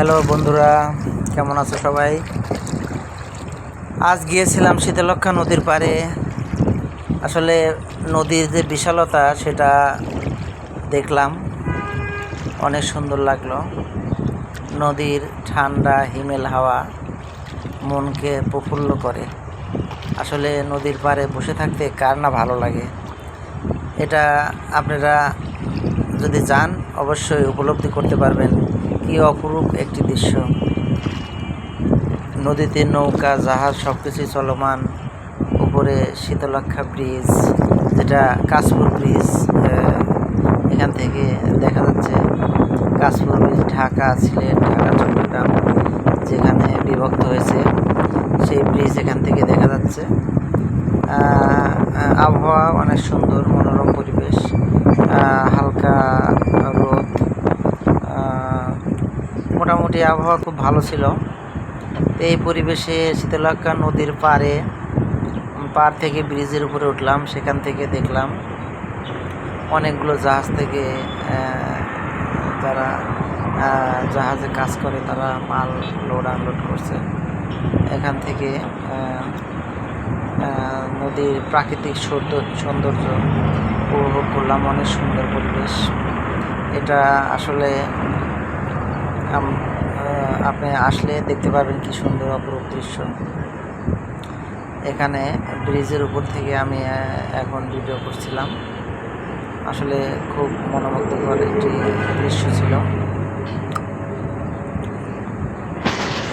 Hello বন্ধুরা, কেমন আছো সবাই? আজ গিয়েছিলাম শীতলক্ষা নদীর পাড়ে। আসলে নদীর যে বিশালতা, সেটা দেখলাম। অনেক সুন্দর লাগল। নদীর ঠান্ডা, হিমেল হাওয়া মনকে প্রফুল্ল করে। আসলে নদীর পাড়ে বসে থাকতে কার না ভালো লাগে? এটা আপনারা যদি যান অবশ্যই উপলব্ধি করতে পারবেন। কি অপরূপ একটি দৃশ্য। নদীতে নৌকা, জাহাজ সব কিছুই চলমান উপরে শীতলক্ষা ব্রিজ, যেটা কাশপুর ব্রিজ এখান থেকে দেখা যাচ্ছে কাশপুর ব্রিজ, ঢাকা, সিলেট, ঢাকা, চট্টগ্রাম, যেখানে বিভক্ত হয়েছে। সেই ব্রিজ এখান থেকে দেখা যাচ্ছে। আবহাওয়া অনেক সুন্দর, মনোরম পরিবেশ। মোটামুটি আবহাওয়া খুব ভালো ছিল। এই পরিবেশে শীতলক্ষা নদীর পাড়ে পাড় থেকে ব্রিজের উপরে উঠলাম, সেখান থেকে দেখলাম অনেকগুলো জাহাজ থেকে যারা জাহাজে কাজ করে, তারা মাল লোড আনলোড করছে। এখান থেকে নদীর প্রাকৃতিক সৌন্দর্য উপভোগ করলাম, অনেক সুন্দর পরিবেশ। এটা আসলে আপনি আসলে দেখতে পাবেন কি সুন্দর অপরূপ দৃশ্য। এখানে ব্রিজের উপর থেকে আমি এখন ভিডিও করছিলাম। আসলে খুব মনোমুগ্ধকর একটি দৃশ্য ছিল।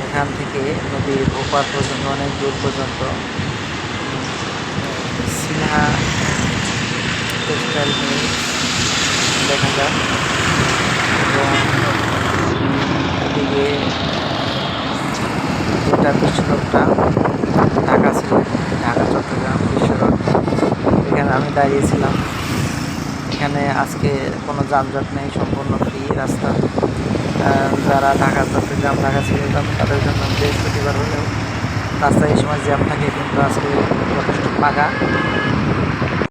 এখান থেকে নদীর ওপার পর্যন্ত, অনেক দূর পর্যন্ত, সিনহা টেক্সটাইল দেখা যায়। এদিকে যেটা বিশ্বরোডটা ঢাকা ছিল, ঢাকা, চট্টগ্রাম বিশ্বরোড এখানে আমি দাঁড়িয়েছিলাম। এখানে আজকে কোনো যানজট নেই, সম্পূর্ণ ফ্রি রাস্তা। যারা ঢাকা, চট্টগ্রাম, ঢাকা ছিল তাদের জন্য বৃহস্পতিবার হলেও রাস্তায় এই সময় জ্যাম থাকে, কিন্তু আজকে যথেষ্ট ফাঁকা